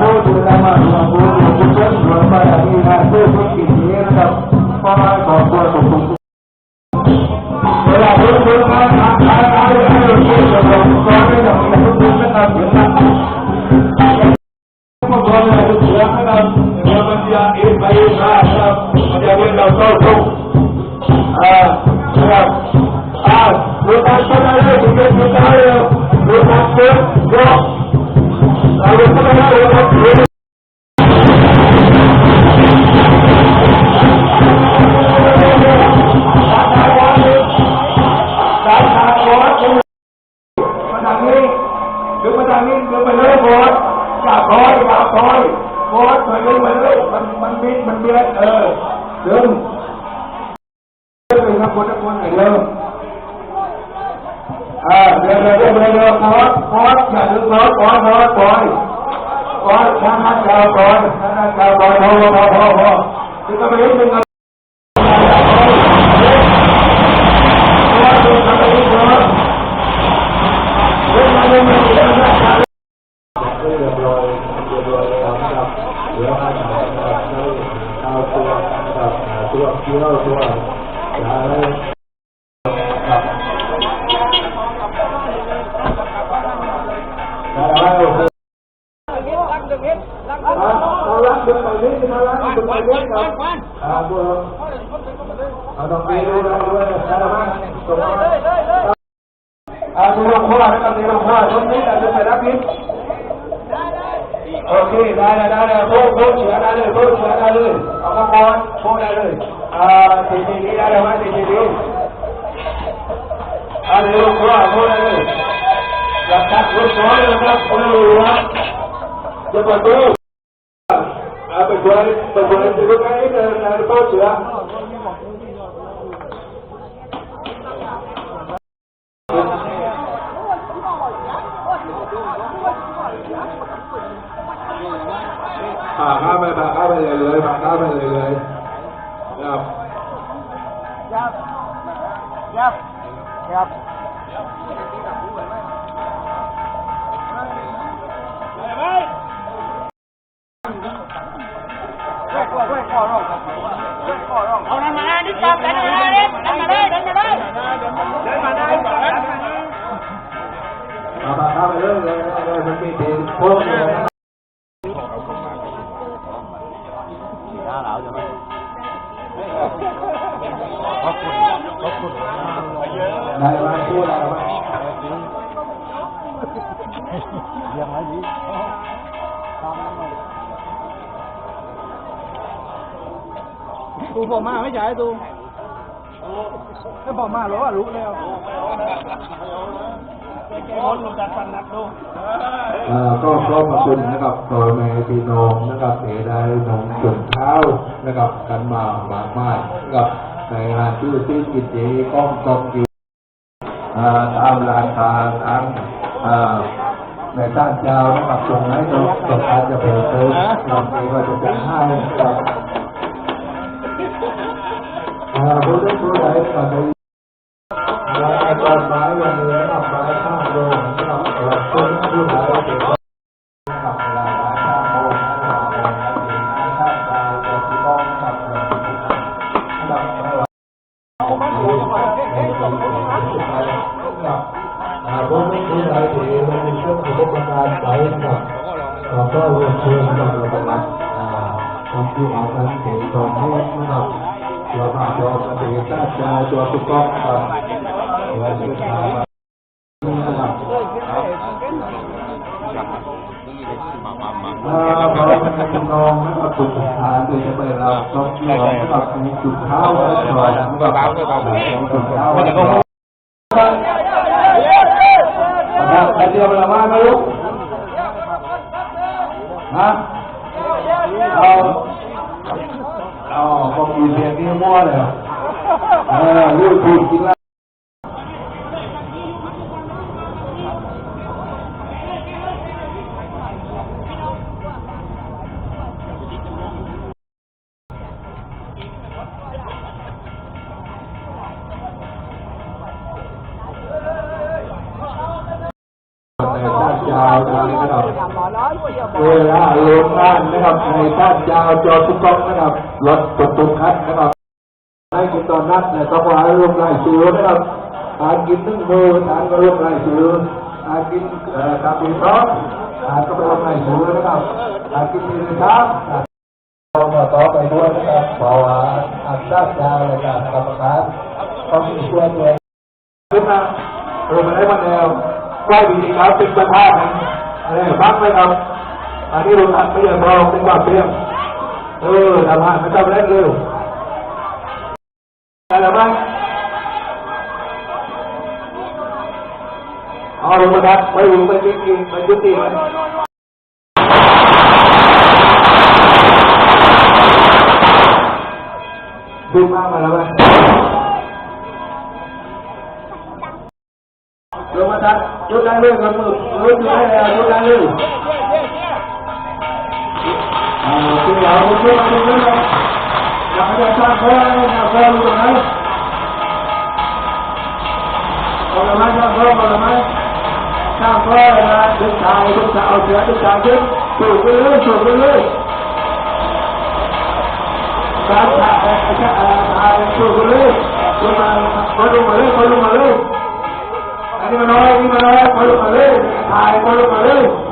ผู้ถือธรรมะหลวงปู่หลวงปู่เชิญหลวงบารมีนะผู้ผู้กินนี้นะครับพ่อแม่ขอบคุณทุกทุกเวลาพูดพูดมาทำทำทำให้เราพูดกับหลวงพ่อองมีทุกทุกนครับเห็นมพวกเราเนี่ยเสียนะครับเดี๋ยวมันจะเอ็นไปเอ็น เป็นเราโต้ทุกอ่าครับอ่าดูตามคนอะไรดูเป็นดูตามเดูตามคนยกเราจะไม่ได้เราต้องถือสอย่างโค้ดมาทางนี้ดึงมาทางนี้ดึงไปเลยโค้ดอย่อคอยอย่าคอยโค้ดไปเลยไปเลยมันมันบิดมันเบียดเออดึงดึงครับคนทุกเริ่มอ่าเดินเลยเดินเลยเดินโค้ดโค้ดอย่าดึงโค้ดโค้ดโค้ดโค้ดก่อนทำงานเก่าก่อนทำงานเก่าก่อนพอพอพอพอถึงก็ไปนิดนึง อ่าดูลงข้อนะครับดูลงข้อตรงนี้แต่ดึงไปรับนิดโอเคได้ได้ได้โค้งโค้งเเลยปากข้ ได้ไหมพูดอะไรไหมตูผมมาไม่ใช่ตูถ้าบอกมารู้ว่ารู้แล้วคนลงจากฟันนักดูเอ่อก็ขอบพระคุณนะครับต่อแม่พี่น้องนะครับเสียได้นมจุดเท้านะครับกันมามากมายนะครับ ในงาชื่อที่กิจเจก้องตองอยู่ตามร้านค้าตามในต้านเจ้านะครับตรงไหนเราต้องการจะเปิดเผยเราเองก็จะเป็นให้นะครับอ่าผู้ได้ผู้ใดก็ได้และกฎหมายวันนี้นะครับหมายข้างโลกนะครับเอ่อคนผู้ใด อ่าไม่ผู้ใดที่มันเป็นช่วงของประการใดนะครับเราก็เรียนเชิญนะครับเราจะรับอ่าคนที่อาศัยถึงตรงนี้นะครับเรามาจอปฏิบัติการจอทุกกองครับและสุดท้ายนะครับถ้าเราเป็นจำลองนะครับจุดสุดท้ายโดยจะไปเราต้องเกี่ยวกับจุดเท้าและจอนะครับจุดเท้าและจอนะครับใครเตรี ยมเวลามาไหมลูกฮะเาวนานะครับเวลาลงงานนะครับในท่านยาวจอทุกต้องนะครับรถตุกตุกคัดนะครับให้กินตอนนัดเนี่ยต้องวางรวมรายชื่อนะครับทากินนึ่งมือทานก็ร่วมรายชื่อทากินเอ่อตามปีพร้อมทานก็ร่วมรายชื่อนะครับทากินทีละช้าเรามาต่อไปด้วยนะครับเพราะว่าอันดับยาวเลยการกรรมการต้องมีส่วนด้วยขึ้นมาลงมาได้มาแนวไหวดีครับเป็นประธาน เอะไรบ้างไหมครับ อันนี้เราตัดไม่ยอมรองเป็นว่าเปรี้ยงเออทำงานไม่ต้องเล่นเร็วอะไรบ้างเอาลงมาดัดไปอยู่ไปจริงๆไปยุติมันดูมากมาแล้วไหม ลงมาดัดยุดได้เลยครับมือยุดได้แล้วยุดได้เลยอ่าคือเราช่วยกันด้วยนะอยากให้สร้างเพื่อนนะเพื่อนรู้ไหมเอาละไหมสร้างเพื่อนเอาลไหมสร้างเพื่อนนะดึงชายดึงชายเอาเสือดึงชายขึ้นสูบไปเลยสูบไปเลยการถ่ายถ่ายสูบไปเลยลงมาพอลงมาเลยพอลงมาเลย อันนี้มัน